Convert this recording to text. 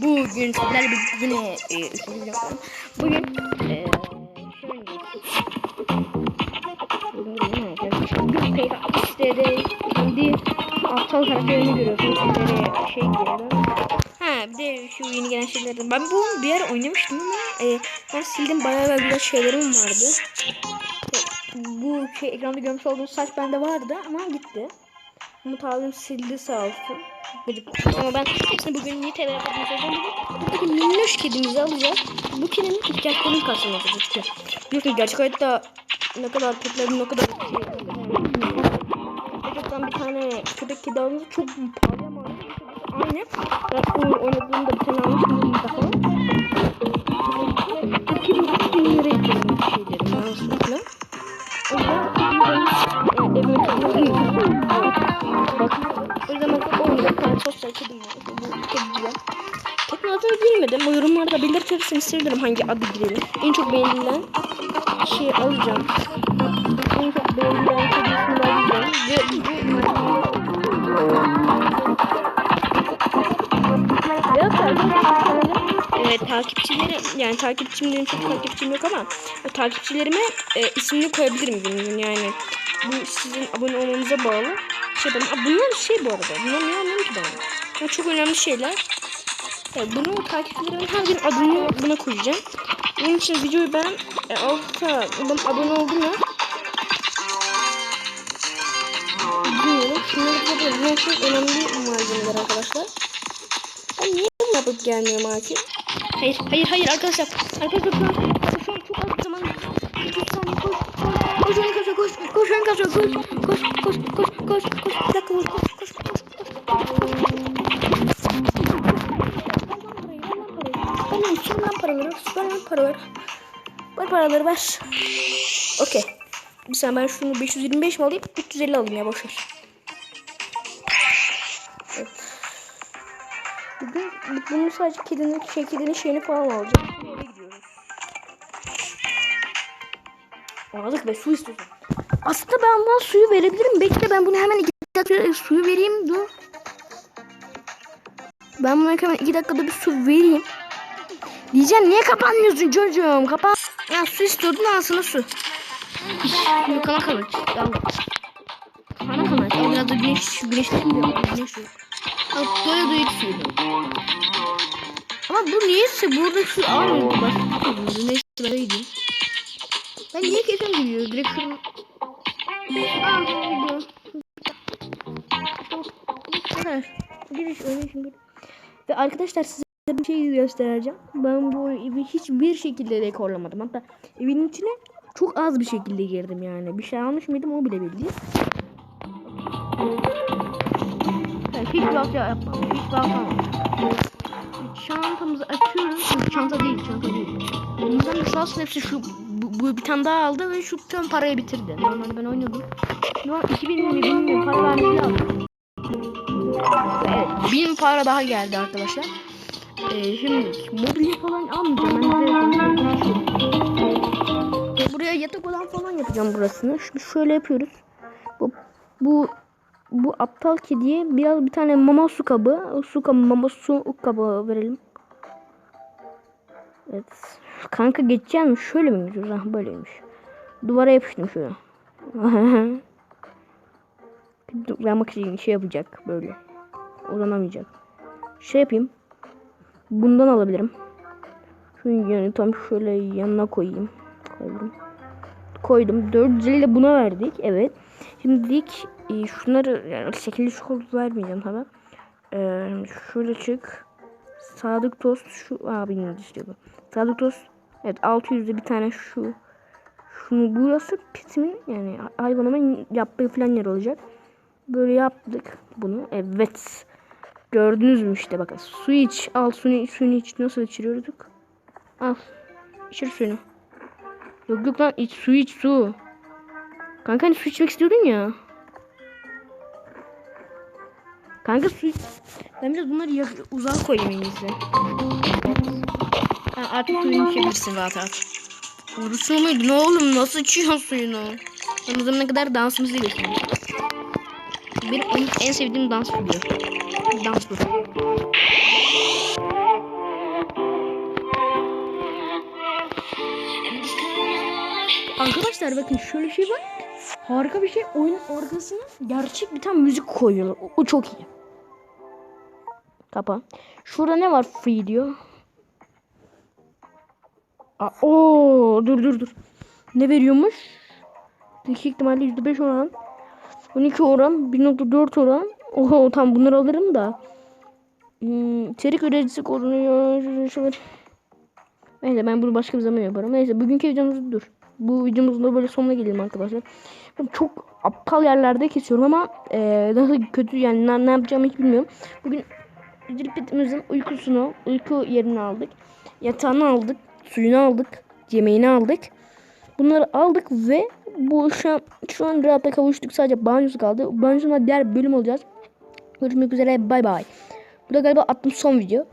bugün sizlerle bir yine e, üçüncü video yapalım. Bugün e, Bugün PKX'de kendi aptal karakterini görüyorsunuz. Sizlere şey girelim. Ha bir de şu yeni gelen şeylerden. Ben bu bir ara oynamıştım ama e, ben sildim bayağı güzel şeylerim vardı. E, bu şey ekranda görmüş olduğunuz saç bende vardı ama gitti. Umut abim sildi sağ olsun. Gıcık. Ama ben hepsini bugün niye TV'ye yapacağım. Buradaki minnoş kedimizi alacağız. Bu kedinin ihtiyaçlarını karşılamak istiyor. Biliyorsunuz gerçek hayatta ne kadar petlerin ne kadar Gerçekten bir tane köpek kedi alınca çok pahalı ama aynı. Ben oynadığımda sosyal kedim. Kedinin adını bilmedim. Bu yorumlarda belirtirseniz sevinirim hangi adı girelim. En çok beğenilen şey alacağım. En çok beğenilen kedi ismini alacağım. Ve takipçileri yani takipçimlerin çok takipçim yok ama o takipçilerime e, ismini koyabilirim bunun yani bu sizin abone olmanıza bağlı şey yapalım. Aa, bunlar şey bu arada. Bunlar ne anlamı ki ben? Yani çok önemli şeyler. Evet, bunu takipçilerimin her gün adını buna koyacağım. Bunun için videoyu ben e, altta adam abone oldu mu bilmiyorum şunları yapıyorum bunlar çok önemli malzemeler arkadaşlar. Ben niye bunu yapıp gelmiyorum Akif Hayır, hayır, hayır arkadaşlar. Arkadaşlar koş koş ön kaçıyor koş koş koş koş koş koş bir dakika koş koş koş koş Benim için lan paraları, süpermen paraları. Var paraları ver. Okey. Bir saniye ben şunu 525 mi alayım? 350 alayım ya boşver. Evet. Bugün bunu sadece kedinin, şey, kedinin şeyini falan alacağım. Eve gidiyoruz. Anladık be su istiyorsun. Aslında ben buna suyu verebilirim. Bekle ben bunu hemen iki dakika suyu vereyim. Dur. Ben buna hemen iki dakikada bir su vereyim. Diyeceğim niye kapanmıyorsun çocuğum? Kapan. Ya su istiyordun aslında su. Yok kana. Al. Kana. Al biraz da güneş, güneşleniyor. Güneş yok. Doya doya içiyorum. Ama bu niyeyse burada şu almıyor. Başka bir şey Neyse ben gideyim. Ben niye kesin gidiyor? Direkt şunu... arkadaşlar size bir şey göstereceğim. Ben bu evi hiçbir şekilde dekorlamadım. Hatta evin içine çok az bir şekilde girdim yani. Bir şey almış mıydım o bile belli. Yani hiç balta yapmadım. Hiç balta yapmadım. Çantamızı açıyoruz. Çanta değil, çanta değil. Bunların sağ olsun hepsi şu bu, bu bir tane daha aldı ve şu tüm parayı bitirdi. Normalde ben oynuyordum. Şu an 2000 mi bilmiyorum para vermesi lazım. Evet, 1000 para daha geldi arkadaşlar. Ee, şimdi mobilya falan almayacağım. Ben buraya yatak olan falan yapacağım burasını. Şimdi şöyle yapıyoruz. Bu bu bu aptal kediye biraz bir tane mama su kabı, su kabı, mama su kabı verelim. Evet. Kanka geçeceğim şöyle mi gidiyoruz? Ha böyleymiş. Duvara yapıştım şöyle. ben bakayım şey yapacak böyle. Uzanamayacak. Şey yapayım. Bundan alabilirim. Şunu yani tam şöyle yanına koyayım. Koydum. Koydum. 450 de buna verdik. Evet. Şimdi dik e, şunları yani şekilli çikolata vermeyeceğim tabi. Ee, şöyle çık. Sadık tost şu abinin işte bu. Sadık tost. Evet 600'de bir tane şu. Şunu burası pitimin yani hayvanımın yaptığı falan yer olacak. Böyle yaptık bunu. Evet. Gördünüz mü işte bakın. Su iç. Al suyunu iç. Suyunu iç. Nasıl içiriyorduk? Al. İçir suyunu. Yok yok lan iç su iç su. Kanka hani su içmek istiyordun ya. Kanka su Ben biraz bunları ya, uzağa koyayım en artık suyunu içebilirsin rahat rahat. Vurusu muydu ne oğlum nasıl içiyorsun suyunu? Ben o zamana kadar dansımızı göstereyim. Benim en sevdiğim dans video. Dans video. Arkadaşlar bakın şöyle bir şey var. Harika bir şey. Oyunun arkasına gerçek bir tane müzik koyuyorlar. O, o çok iyi. Kapa. Şurada ne var free diyor. Aa, oo, dur dur dur. Ne veriyormuş? Yüksek ihtimalle %5 olan 12 oran. 1.4 oran. Oha tamam bunları alırım da. Hmm, içerik üreticisi korunuyor. Neyse ben bunu başka bir zaman yaparım. Neyse bugünkü videomuz dur. Bu videomuzun da böyle sonuna gelelim arkadaşlar. Çok aptal yerlerde kesiyorum ama e, nasıl kötü yani ne, ne yapacağımı hiç bilmiyorum. Bugün Dilipet'imizin uykusunu, uyku yerini aldık. Yatağını aldık, suyunu aldık, yemeğini aldık. Bunları aldık ve bu şu an, şu an rahata kavuştuk. Sadece banyosu kaldı. Banyosunda diğer bölüm olacağız. Görüşmek üzere. Bay bay. Bu da galiba attığım son video.